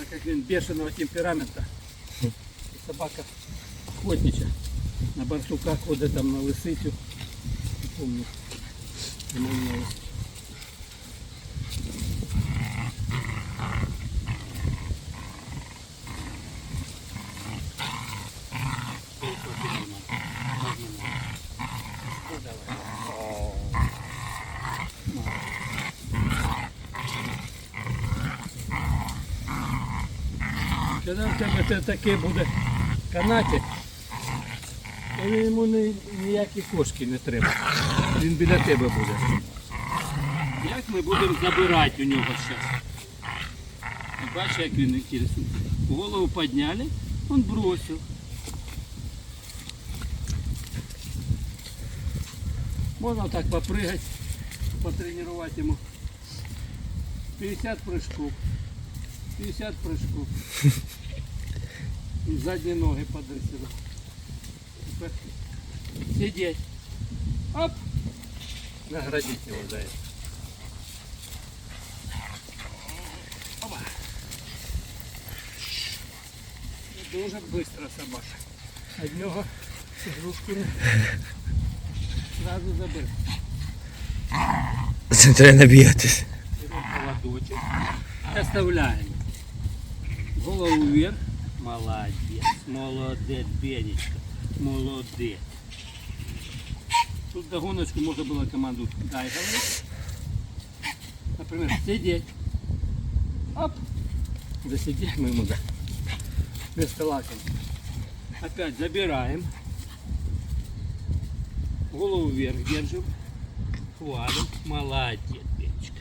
Так як він бешеного темперамента. Собака охотнича. На барсука ходить там на лисицю. Не помню. Йому на лис- Коли в тебе те таке буде канатик, то йому ні- ніякі кошки не треба. Він біля тебе буде. Як ми будемо забирати у нього зараз? Бачиш, як він інтересує. Голову підняли, він бросив. Можна так попрыгать, потренировать ему. 50 прыжков. 50 прыжков. И задние ноги. Теперь Сидеть. Оп. Наградить его за это. Опа. Дуже быстро собака. Од нього игрушку сразу забив. Це треба набігатись. Оставляем. Голову вверх. Молодец, молодец, Бенечка, молодец. Тут догоночку можно было команду дай говорить. Например, сидеть. Оп. Засидим ему, да. Вместо лаком. Опять забираем. Голову вверх держим. Хвалим. Молодец, Бенечка.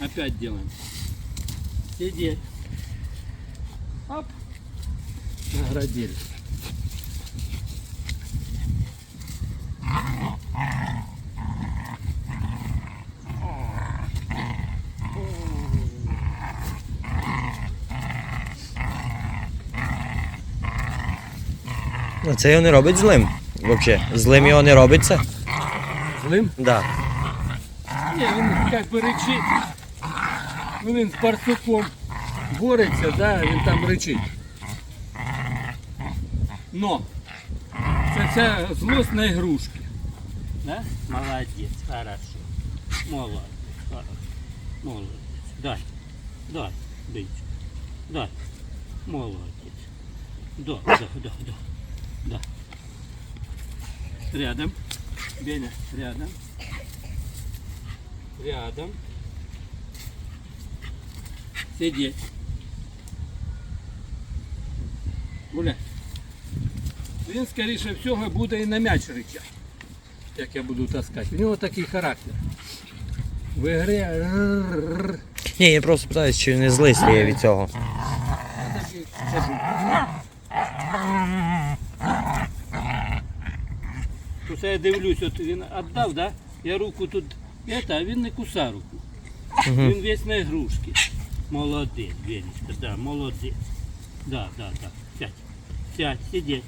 Опять делаем. Сидеть. Оп. Наградили. Ну, це його не робить злим. Взагалі. Злим його не робить це? Злым? Да. Не, він як би речить. Ну він з парцуком бореться, да, він там речить. Но це ця злость на. Да? Молодець, хорошо. Молодець, хорошо. Молодець. Дай. Дай, бичка. Дай. Молодець. Да, да, да, да. Да. Рядом. Беня, рядом. Рядом. Сидеть. Гуляй. Він, скоріше всього, буде і на м'яч ричати, як я буду таскати. У нього такий характер. В ігрі. Ні, я просто питаюсь, чи не злий стає від цього. Тут я дивлюсь, от він віддав, да? Я руку тут, а він не куса руку. Він весь на ігрушки. Молодець, Венечка, да, молодець. Да, да, да. Сядь. Сядь, сидеть.